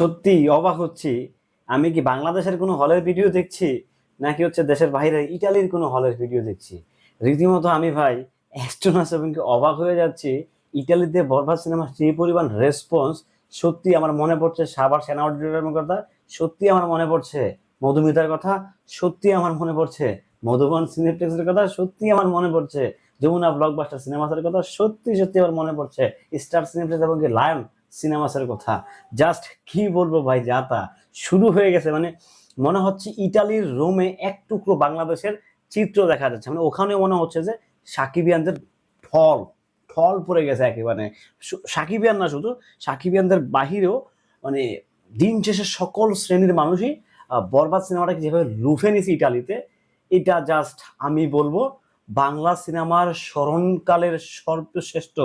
সত্যি অবাক হচ্ছি। আমি কি বাংলাদেশের কোনো হলের ভিডিও দেখছি, নাকি হচ্ছে দেশের বাইরে ইটালির কোনো হলের ভিডিও দেখছি? রীতিমতো আমি ভাই অ্যাস্ট্রোনাস এবং কি অবাক হয়ে যাচ্ছি, ইটালিতে বরবাদ সিনেমার যে পরিমাণ রেসপন্স সত্যি আমার মনে পড়ছে সাবার সেনা অডিটোরিয়ামের কথা, সত্যি আমার মনে পড়ছে মধুমিতার কথা, সত্যি আমার মনে পড়ছে মধুবন সিনেপ্লেক্সের কথা সত্যি আমার মনে পড়ছে। যমুনা ব্লকবাস্টার সিনেমাসের কথা সত্যি সত্যি আমার মনে পড়ছে। স্টার সিনেপ্লেক্স এবং লায়ন সিনেমাসের কথা। জাস্ট কি বলব ভাই যাতা শুরু হয়ে গেছে মানে মনে হচ্ছে ইটালির রোমে এক টুকরো বাংলাদেশের চিত্র দেখা যাচ্ছে। মানে ওখানে মনে হচ্ছে যে সাকিবিয়ানদের ঢল ঢল পড়ে গেছে একেবারে। সাকিবিয়ান না শুধু সাকিবিয়ানদের বাহিরেও মানে দিন শেষে সকল শ্রেণির মানুষই বরবাদ সিনেমাটাকে যেভাবে লুফে নিছে ইটালিতে এটা জাস্ট আমি বলব, বাংলা সিনেমার স্মরণকালের সর্বশ্রেষ্ঠ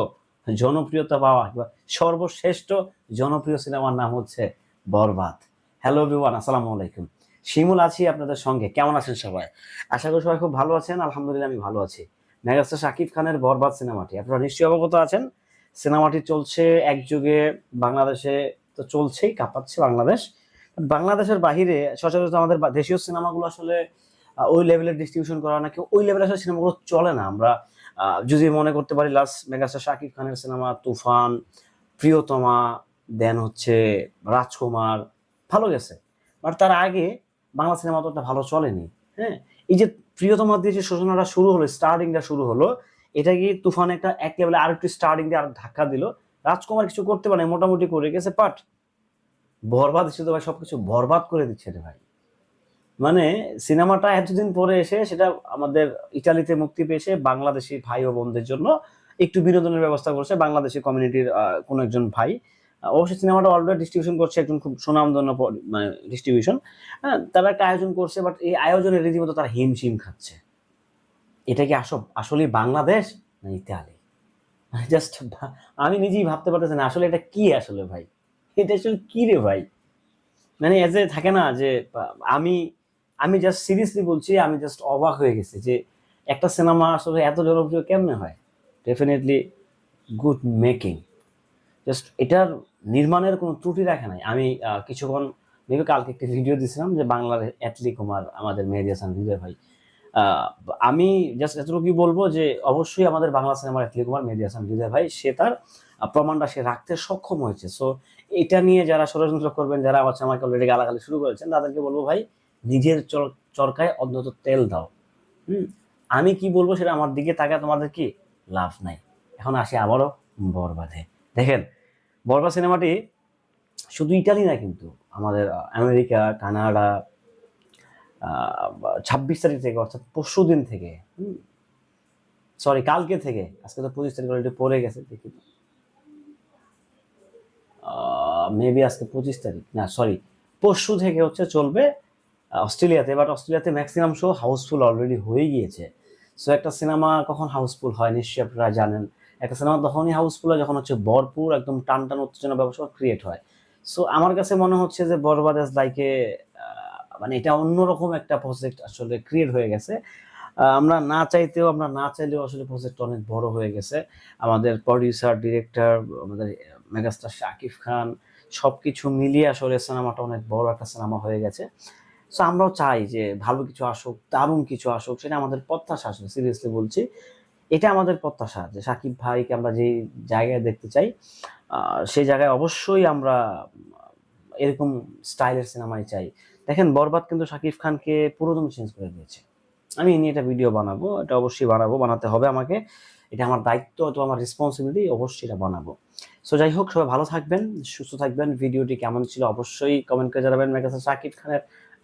জনপ্রিয়তা পাওয়া সর্বশ্রেষ্ঠ জনপ্রিয় সিনেমার নাম হচ্ছে বরবাদ। হ্যালো এভরিওয়ান আসসালামু আলাইকুম। শিমুল আছি আপনাদের সঙ্গে, কেমন আছেন সবাই? আশা করি সবাই খুব ভালো আছেন, আলহামদুলিল্লাহ আমি ভালো আছি। মেগাস্টার শাকিব খানের বরবাদ সিনেমাটি, আপনারা নিশ্চয়ই অবগত আছেন। সিনেমাটি চলছে একযুগে বাংলাদেশে তো চলছেই, কাঁপাচ্ছে বাংলাদেশ। বাংলাদেশের বাহিরে, সচরাচর আমাদের দেশীয় সিনেমাগুলো আসলে ওই লেভেলের ডিস্ট্রিবিউশন করা নাকি ওই লেভেলের আসলে সিনেমাগুলো চলে না। আমরা যদি মনে করতে পারি লাস্ট মেগাস্টার শাকিব খানের সিনেমা তুফান, প্রিয়তমা দেন হচ্ছে রাজকুমার, ভালো গেছে। বাট তার আগে বাংলা সিনেমা তো ভালো চলেনি হ্যাঁ? এই যে প্রিয়তমা দিয়ে যে সূচনাটা শুরু হলো স্টার্টিংটা শুরু হলো, এটা কি তুফান একটা এক লেভেলে আর একটু স্টার্টিং দিয়ে আর ধাক্কা দিল? রাজকুমার কিছু করতে পারে, মোটামুটি করে গেছে বাট বরবাদ তো ভাই সবকিছু বরবাদ করে দিচ্ছে রে ভাই। মানে সিনেমাটা এতদিন পরে এসে সেটা আমাদের ইটালিতে মুক্তি পেয়েছে বাংলাদেশি ভাই ও বোনদের জন্য। একটু বিনোদনের ব্যবস্থা করছে বাংলাদেশি কমিউনিটির কোনো একজন ভাই। অবশ্যই সিনেমাটা অলরেডি ডিস্ট্রিবিউশন করছে একজন খুব সুনামধন্য মানে ডিস্ট্রিবিউশন হ্যাঁ তারা একটা আয়োজন করছে বাট এই আয়োজনের রীতিমতো তারা হিমশিম খাচ্ছে। এটা কি আসব আসলে বাংলাদেশ না ইতালি? জাস্ট আমি নিজেই ভাবতে পারতেছি না, আসলে এটা কি আসলে ভাই? এটা আসলে কি রে ভাই? মানে এজ এ থাকে না যে আমি আমি জাস্ট সিরিয়াসলি বলছি, আমি জাস্ট অবাক হয়ে গেছি যে একটা সিনেমা আসলে এত জনপ্রিয় কেমনে হয়? ডেফিনেটলি গুড মেকিং জাস্ট এটার নির্মাণের কোনো ত্রুটি রাখে নাই। আমি কিছুক্ষণ মেবি কালকে একটি ভিডিও দিয়েছিলাম যে বাংলার অ্যাটলি কুমার, আমাদের মেহেদি হাসান হৃদয় ভাই। আমি জাস্ট এতটুকুই বলব যে অবশ্যই আমাদের বাংলা সিনেমার অ্যাটলি কুমার মেহেদি হাসান হৃদয় ভাই, সে তার প্রমাণটা সে রাখতে সক্ষম হয়েছে। সো এটা নিয়ে যারা ষড়যন্ত্র করবেন, যারা হচ্ছে আমাকে অলরেডি গালাগালি শুরু করেছেন, তাদেরকে বলব ভাই নিজের চর- চরকায় অন্তত তেল দাও। হুম? আমি কি বলব সেটা আমার দিকে তাকায় তোমাদের কি? লাভ নাই। এখন আসি আবারও বরবাদে। দেখেন, বরবাদ সিনেমাটি শুধু ইটালি না কিন্তু আমাদের আমেরিকা, কানাডা ছাব্বিশ তারিখ থেকে অর্থাৎ পরশু দিন থেকে সরি, কালকে থেকে, আজকে তো পঁচিশ তারিখ অলরেডি পড়ে গেছে, দেখি মেবি আজকে পঁচিশ তারিখ, না, সরি, পরশু থেকে হচ্ছে চলবে অস্ট্রেলিয়াতে বাট অস্ট্রেলিয়াতে ম্যাক্সিমাম শো হাউসফুল অলরেডি হয়ে গিয়েছে। সো একটা সিনেমা কখন হাউসফুল হয় নিশ্চয়ই আপনারা জানেন। একটা সিনেমা তখনই হাউসফুল হয় যখন হচ্ছে ভরপুর, একদম টান টান উত্তেজনা ব্যবসা ক্রিয়েট হয়। সো আমার কাছে মনে হচ্ছে যে বরবাদ এস লাইকে মানে এটা অন্যরকম একটা প্রজেক্ট আসলে ক্রিয়েট হয়ে গেছে। আমরা না চাইতেও, আমরা না চাইলেও আসলে প্রজেক্ট অনেক বড় হয়ে গেছে। আমাদের প্রডিউসার ডিরেক্টর আমাদের মেগাস্টার শাকিব খান সব কিছু মিলিয়ে আসলে সিনেমাটা অনেক বড় একটা সিনেমা হয়ে গেছে। সো আমরাও চাই যে ভালো কিছু আসুক, দারুণ কিছু আসুক, সেটা আমাদের প্রত্যাশা আসলে সিরিয়াসলি বলছি। এটা আমাদের প্রত্যাশা যে সাকিব ভাইকে আমরা যে জায়গায় দেখতে চাই সেই জায়গায় অবশ্যই আমরা এরকম স্টাইলের সিনেমাই চাই। দেখেন, বরবাদ কিন্তু শাকিব খানকে পুরোদম চেঞ্জ করে দিয়েছে। আমি এই নিয়ে একটা ভিডিও বানাবো, এটা অবশ্যই বানাবো, বানাতে হবে আমাকে। এটা আমার দায়িত্ব অথবা আমার রেসপন্সিবিলিটি অবশ্যই এটা বানাবো। সো যাই হোক সবাই ভালো থাকবেন, সুস্থ থাকবেন। ভিডিওটি কেমন ছিল অবশ্যই কমেন্ট করে জানাবেন। আমার কাছে সাকিব খানের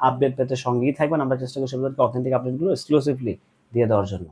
আপডেট পেতে সঙ্গেই থাকবেন। আমরা চেষ্টা করছি আপনাদেরকে অথেন্টিক আপডেটগুলো এক্সক্লুসিভলি দিয়ে দেওয়ার জন্য।